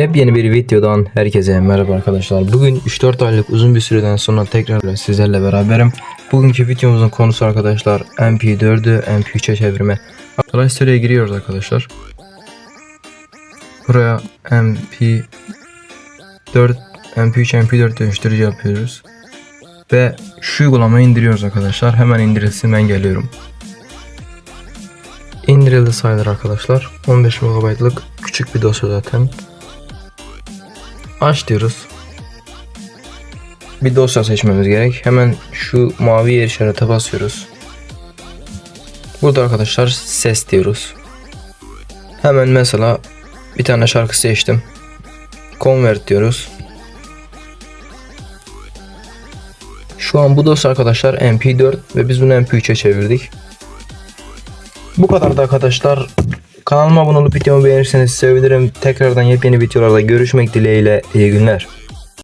Yepyeni bir videodan herkese merhaba arkadaşlar. Bugün 3-4 aylık uzun bir süreden sonra tekrar sizlerle beraberim. Bugünkü videomuzun konusu arkadaşlar MP4'ü MP3'e çevirme. Sıraya giriyoruz arkadaşlar. Buraya MP4 MP3 MP4 dönüştürücü yapıyoruz. Ve şu uygulamayı indiriyoruz arkadaşlar. Hemen indirilsin ben geliyorum. İndirildi sayılır arkadaşlar. 15 MB'lık küçük bir dosya zaten. Aç diyoruz. Bir dosya seçmemiz gerek. Hemen şu mavi yer işarete basıyoruz. Burada arkadaşlar ses diyoruz. Hemen mesela bir tane şarkı seçtim. Convert diyoruz. Şu an bu dosya arkadaşlar MP4 ve biz bunu MP3'e çevirdik. Bu kadar da arkadaşlar. Kanalıma abone olup videomu beğenirseniz sevinirim. Tekrardan yepyeni videolarda görüşmek dileğiyle. İyi günler.